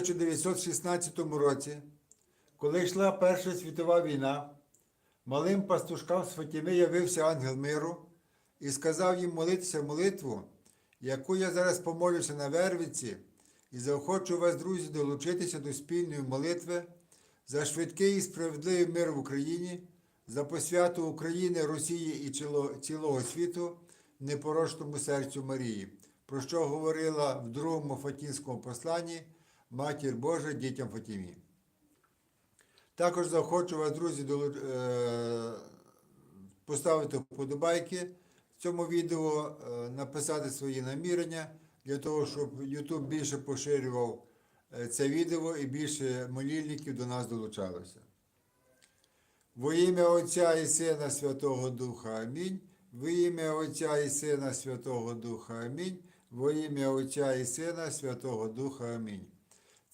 1916 році, коли йшла Перша світова війна, малим пастушкам з Фатіми явився ангел миру і сказав їм молитися молитву, яку я зараз помолюся на Вервиці, і заохочу вас, друзі, долучитися до спільної молитви за швидкий і справедливий мир в Україні, за посвяту України, Росії і цілого світу непорочному серцю Марії, про що говорила в другому Фатінському посланні Матір Божа дітям Фатімі. Також захочу вас, друзі, е, поставити вподобайки в цьому відео, е, написати свої намірення для того, щоб YouTube більше поширював е, це відео і більше молільників до нас долучалося. Во ім'я Отця і Сина Святого Духа Амінь. Во ім'я Отця і Сина Святого Духа Амінь. Во ім'я Отця і Сина Святого Духа Амінь.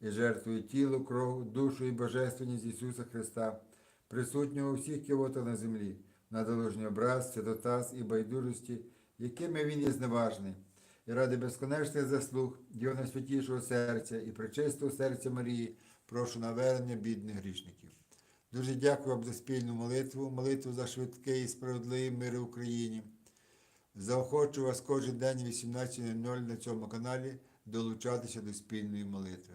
і жертвую тіло, кров, душу і божественність Ісуса Христа, присутнього у всіх кивотах на землі, на долужній образ, святотаз і байдужості, якими Він є зневажний, і ради безконечних заслуг Його найсвятішого серця і пречистого серця Марії, прошу навернення бідних грішників. Дуже дякую вам за спільну молитву, молитву за швидкий і справедливий мир в Україні. Заохочу вас кожен день 18.00 на цьому каналі долучатися до спільної молитви.